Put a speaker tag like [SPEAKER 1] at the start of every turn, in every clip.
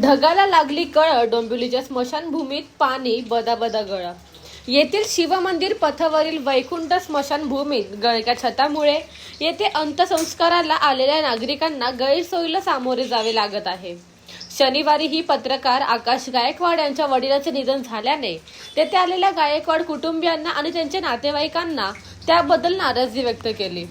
[SPEAKER 1] ढगाला लागली कळ डोंबिवलीच्या स्मशानभूमीत पाणी बदाबदा गळ येथील शिवमंदिर पथावरील वैकुंठ स्मशानभूमीत गळक्या छतामुळे येथे अंत्यसंस्काराला आलेल्या नागरिकांना गैरसोयीला सामोरे जावे लागत आहे. शनिवारी ही पत्रकार आकाश गायकवाड यांच्या वडिलाचे निधन झाल्याने तेथे आलेल्या गायकवाड कुटुंबियांना आणि त्यांच्या नातेवाईकांना त्याबद्दल नाराजी व्यक्त केली.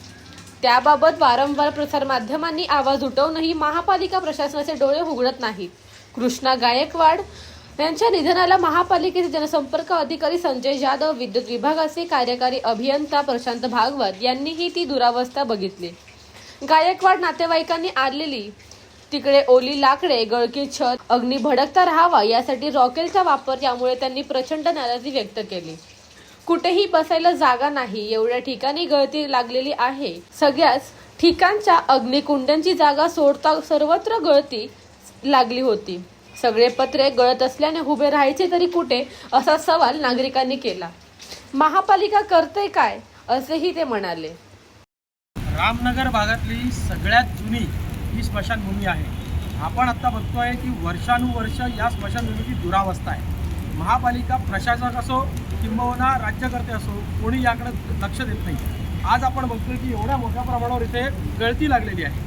[SPEAKER 1] त्याबाबत वारंवार प्रसारमाध्यमांनी आवाज उठवूनही महापालिका प्रशासनाचे डोळे उघडत नाहीत. कृष्णा गायकवाड यांच्या निधनाला महापालिकेचे जनसंपर्क अधिकारी संजय जाधव विद्युत विभागाचे कार्यकारी अभियंता प्रशांत भागवत यांनीही ती दुरावस्था बघितली. गायकवाड नातेवाईकांनी आलेली तिकडे ओली लाकडे गळकी छत अग्नी भडकता राहावा यासाठी रॉकेलचा वापर यामुळे त्यांनी प्रचंड नाराजी व्यक्त केली. कुठेही बसायला जागा नाही एवढ्या ठिकाणी गळती लागलेली आहे. सगळ्याच ठिकाणच्या अग्निकुंडांची जागा सोडता सर्वत्र गळती लागली होती. सगळे पत्रे गळत असल्याने उभे राहायचे तरी कुठे असा सवाल नागरिकांनी केला. महापालिका करते काय असेही ते म्हणाले.
[SPEAKER 2] रामनगर भागातली सगळ्यात जुनी ही स्मशानभूमी आहे. आपण आत्ता बघतोय की वर्षानुवर्ष या स्मशानभूमीची दुरावस्था आहे. महापालिका प्रशासक असो किंबहुना राज्यकर्ते असो कोणी याकडे लक्ष देत नाही. आज आपण बघतोय की एवढ्या मोठ्या प्रमाणावर इथे गळती लागलेली आहे.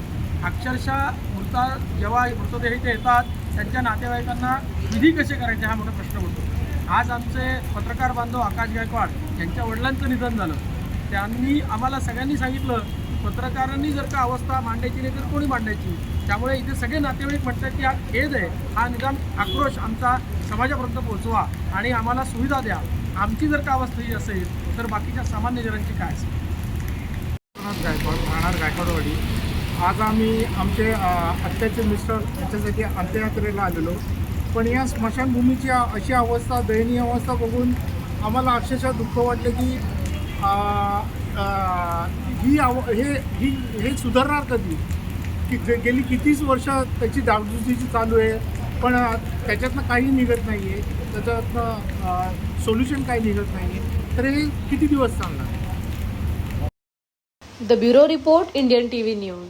[SPEAKER 2] अक्षरशः मृता जेव्हा मृतदेह इथे येतात त्यांच्या नातेवाईकांना विधी कसे करायचे हा मोठा प्रश्न होतो. आज आमचे पत्रकार बांधव आकाश गायकवाड यांच्या वडिलांचं निधन झालं. त्यांनी आम्हाला सगळ्यांनी सांगितलं पत्रकारांनी जर का अवस्था मांडायची नाही तर कोणी मांडायची? त्यामुळे इथे सगळे नातेवाईक म्हणतात की हा खेद आहे हा निदान आक्रोश आमचा समाजापर्यंत पोहोचवा आणि आम्हाला सुविधा द्या. आमची जर का अवस्था ही असेल तर बाकीच्या सामान्य जणांची काय असेल?
[SPEAKER 3] गायकवाड राहणार गायकवाडवाडी. आज आम्ही आमचे अ, आत्याचे मिस्टर यांच्यासाठी अंत्ययात्रेला आलेलो. पण या स्मशानभूमीची अशी अवस्था दयनीय अवस्था बघून आम्हाला अक्षरशः दुःख वाटलं की ही आव हे ही हे सुधारणार कधी? की गे- गेली कितीच वर्ष त्याची डागडुजीची चालू आहे पण त्याच्यातनं काही निघत नाही आहे त्याच्यातनं सोल्युशन काही निघत नाही आहे तर हे किती दिवस चालणार?
[SPEAKER 1] The bureau report Indian TV news.